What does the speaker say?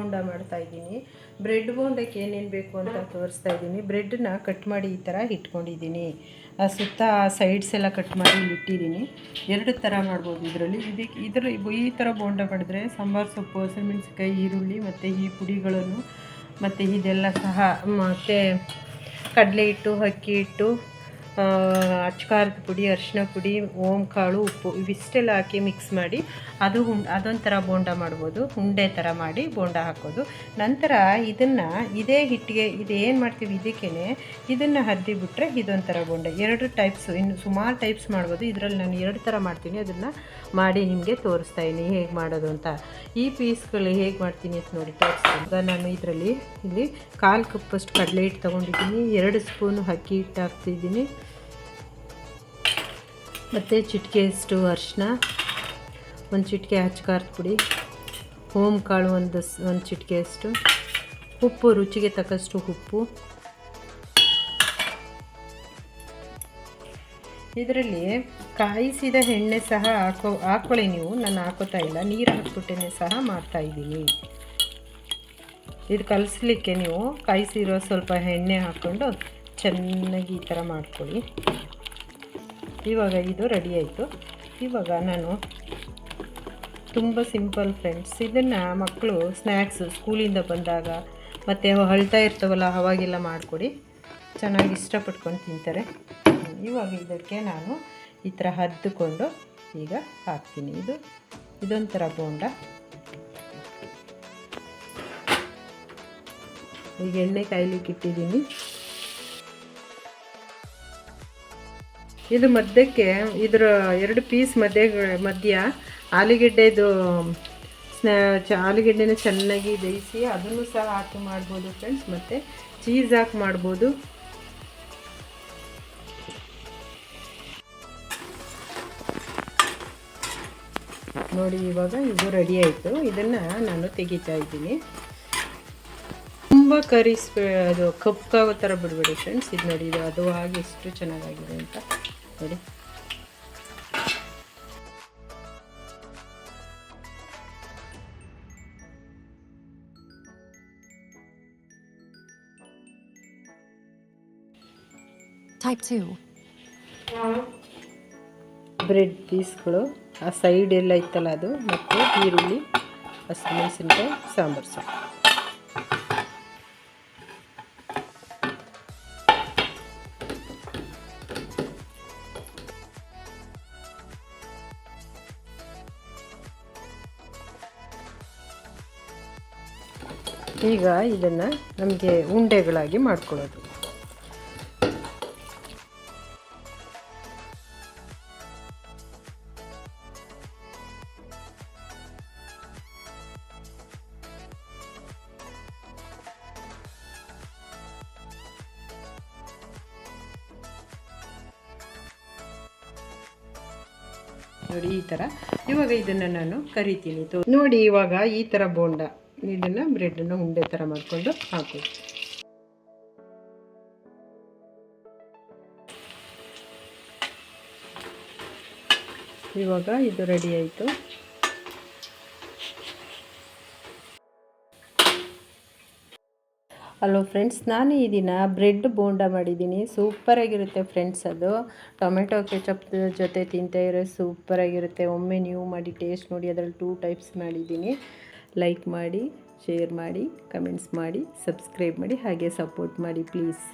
ಬೋಂಡ ಮಾಡ್ತಾ ಇದ್ದೀನಿ. ಬ್ರೆಡ್ ಬೋಂಡಕ್ಕೆ ಏನೇನು ಬೇಕು ಅಂತ ತೋರಿಸ್ತಾ ಇದ್ದೀನಿ. ಬ್ರೆಡ್ನ ಕಟ್ ಮಾಡಿ ಈ ಥರ ಇಟ್ಕೊಂಡಿದ್ದೀನಿ. ಆ ಸುತ್ತ ಸೈಡ್ಸ್ ಎಲ್ಲ ಕಟ್ ಮಾಡಿ ಇಟ್ಟಿದ್ದೀನಿ. ಎರಡು ಥರ ಮಾಡ್ಬೋದು ಇದರಲ್ಲಿ. ಇದಕ್ಕೆ ಇದರ ಈ ಥರ ಬೋಂಡ ಮಾಡಿದ್ರೆ ಸಾಂಬಾರು ಸೊಪ್ಪು, ಹಸಿಮೆಣಸಿನ್ಕಾಯಿ, ಈರುಳ್ಳಿ ಮತ್ತು ಈ ಪುಡಿಗಳನ್ನು ಮತ್ತು ಇದೆಲ್ಲ ಸಹ ಮತ್ತು ಕಡಲೆ ಹಿಟ್ಟು, ಅಕ್ಕಿ ಹಿಟ್ಟು ಆ, ಅಚ್ಕಾರದ ಪುಡಿ ಅರಿಶಿನ ಪುಡಿ ಓಮ್ ಕಾಳು ಉಪ್ಪು ಇವಿಷ್ಟೆಲ್ಲ ಹಾಕಿ ಮಿಕ್ಸ್ ಮಾಡಿ ಅದು ಹುಂ ಅದೊಂಥರ ಬೋಂಡ ಮಾಡ್ಬೋದು. ಉಂಡೆ ಥರ ಮಾಡಿ ಬೋಂಡ ಹಾಕೋದು. ನಂತರ ಇದನ್ನು ಇದೇ ಹಿಟ್ಟಿಗೆ ಇದು ಏನು ಮಾಡ್ತೀವಿ ಇದಕ್ಕೇ ಇದನ್ನು ಹರಿದಿಬಿಟ್ರೆ ಇದೊಂಥರ ಬೋಂಡ. ಎರಡು ಟೈಪ್ಸು ಇನ್ನು ಸುಮಾರು ಟೈಪ್ಸ್ ಮಾಡ್ಬೋದು. ಇದರಲ್ಲಿ ನಾನು ಎರಡು ಥರ ಮಾಡ್ತೀನಿ. ಅದನ್ನು ಮಾಡಿ ನಿಮಗೆ ತೋರಿಸ್ತಾ ಇದ್ದೀನಿ. ಹೇಗೆ ಮಾಡೋದು ಅಂತ. ಈ ಪೀಸ್ಗಳು ಹೇಗೆ ಮಾಡ್ತೀನಿ ಅಂತ ನೋಡಿ ತೋರಿಸ್ತೀನಿ. ನಾನು ಇದರಲ್ಲಿ ಇಲ್ಲಿ ಕಾಲು ಕಪ್ಪಷ್ಟು ಕಡಲೆ ಹಿಟ್ಟು ತೊಗೊಂಡಿದ್ದೀನಿ. ಎರಡು ಸ್ಪೂನು ಅಕ್ಕಿ ಹಿಟ್ಟು ಹಾಕ್ತಿದ್ದೀನಿ. ಮತ್ತು ಚಿಟಿಕೆಯಷ್ಟು ಅರಿಶಿನ. ಒಂದು ಚಿಟಿಕೆ ಹಚ್ಕಾರದ ಪುಡಿ ಓಮ್ ಕಾಳು ಒಂದು ಒಂದು ಚಿಟಿಕೆಯಷ್ಟು ಉಪ್ಪು, ರುಚಿಗೆ ತಕ್ಕಷ್ಟು ಉಪ್ಪು. ಇದರಲ್ಲಿ ಕಾಯಿಸಿದ ಎಣ್ಣೆ ಸಹ ಹಾಕೋ ಹಾಕೊಳ್ಳಿ ನೀವು. ನಾನು ಹಾಕೋತಾ ಇಲ್ಲ. ನೀರು ಹಾಕ್ಬಿಟ್ಟೆ ಸಹ ಮಾಡ್ತಾ ಇದ್ದೀನಿ. ಇದು ಕಲಿಸ್ಲಿಕ್ಕೆ ನೀವು ಕಾಯಿಸಿರೋ ಸ್ವಲ್ಪ ಎಣ್ಣೆ ಹಾಕ್ಕೊಂಡು ಚೆನ್ನಾಗಿ ಈ ಥರ ಮಾಡ್ಕೊಳ್ಳಿ. ಇವಾಗ ಇದು ರೆಡಿ ಆಯಿತು. ಇವಾಗ ನಾನು ತುಂಬ ಸಿಂಪಲ್ ಫ್ರೆಂಡ್ಸ್ ಇದನ್ನು ಮಕ್ಕಳು ಸ್ನ್ಯಾಕ್ಸು ಸ್ಕೂಲಿಂದ ಬಂದಾಗ ಮತ್ತು ಅಳ್ತಾ ಇರ್ತವಲ್ಲ, ಅವಾಗೆಲ್ಲ ಮಾಡಿಕೊಡಿ. ಚೆನ್ನಾಗಿ ಇಷ್ಟಪಟ್ಕೊಂಡು ತಿಂತಾರೆ. ಇವಾಗ ಇದಕ್ಕೆ ನಾನು ಈ ಥರ ಹದ್ದುಕೊಂಡು ಈಗ ಹಾಕ್ತೀನಿ. ಇದು, ಇದೊಂಥರ ಬೋಂಡ. ಈಗ ಎಣ್ಣೆ ಕಾಯ್ಲಿಕ್ಕೆ ಇಟ್ಟಿದ್ದೀನಿ. ಇದು ಮಧ್ಯಕ್ಕೆ, ಇದರ ಎರಡು ಪೀಸ್ ಮಧ್ಯ ಮಧ್ಯ ಆಲೂಗೆಡ್ಡೆದು ಸ್ನ್ಯಾ ಆಲೂಗೆಡ್ಡೆನ ಚೆನ್ನಾಗಿ ಬೇಯಿಸಿ ಅದನ್ನು ಸಹ ಹಾಕಿ ಮಾಡ್ಬೋದು ಫ್ರೆಂಡ್ಸ್ ಮತ್ತು ಚೀಸ್ ಹಾಕಿ ಮಾಡ್ಬೋದು. ನೋಡಿ, ಇವಾಗ ಇದು ರೆಡಿ ಆಯಿತು. ಇದನ್ನು ನಾನು ತೆಗಿತಾ ಇದ್ದೀನಿ. ತುಂಬ ಕರಿಸ್ ಅದು ಕಪ್ಪಾಗೋ ಥರ ಬಿಡ್ಬೇಡಿ ಫ್ರೆಂಡ್ಸ್ ಇದು ನೋಡಿ, ಇದು, ಅದು ಹಾಗೆ ಎಷ್ಟು ಚೆನ್ನಾಗಾಗಿದೆ ಅಂತ. ನೋಡಿ Type 2. ಬ್ರೆಡ್ ಪೀಸ್ಗಳು ಆ ಸೈಡ್ ಎಲ್ಲ ಇತ್ತಲ್ಲ ಅದು ಮತ್ತು ಈರುಳ್ಳಿ ಹಸಿಮೆಣಸಿನ್ಕಾಯಿ ಸಾಂಬಾರು ಸೊಪ್ಪು ಈಗ ಇದನ್ನು ನಮಗೆ ಉಂಡೆಗಳಾಗಿ ಮಾಡ್ಕೊಳ್ಳೋದು. ನೋಡಿ ಈ ಥರ ಇವಾಗ ಇದನ್ನು ನಾನು ಕರಿತೀನಿ. ನೋಡಿ ಇವಾಗ ಈ ಥರ ಬೋಂಡ. ಇದನ್ನು ಬ್ರೆಡನ್ನು ಉಂಡೆ ಥರ ಮಾಡಿಕೊಂಡು ಹಾಕೋದು. ಇವಾಗ ಇದು ರೆಡಿ ಆಯಿತು. ಹಲೋ ಫ್ರೆಂಡ್ಸ್ ನಾನು ಈ ದಿನ ಬ್ರೆಡ್ ಬೋಂಡ ಮಾಡಿದ್ದೀನಿ. ಸೂಪರಾಗಿರುತ್ತೆ ಫ್ರೆಂಡ್ಸ್ ಅದು. ಟೊಮೆಟೊ ಕೆಚಪ್ ಜೊತೆ ತಿಂತಾ ಇರೋ ಸೂಪರಾಗಿರುತ್ತೆ ಒಮ್ಮೆ ನೀವು ಮಾಡಿ ಟೇಸ್ಟ್ ನೋಡಿ, ಅದರಲ್ಲಿ ಟೂ ಟೈಪ್ಸ್ ಮಾಡಿದ್ದೀನಿ. ಲೈಕ್ ಮಾಡಿ ಶೇರ್ ಮಾಡಿ ಕಮೆಂಟ್ಸ್ ಮಾಡಿ ಸಬ್ಸ್ಕ್ರೈಬ್ ಮಾಡಿ ಹಾಗೆ ಸಪೋರ್ಟ್ ಮಾಡಿ ಪ್ಲೀಸ್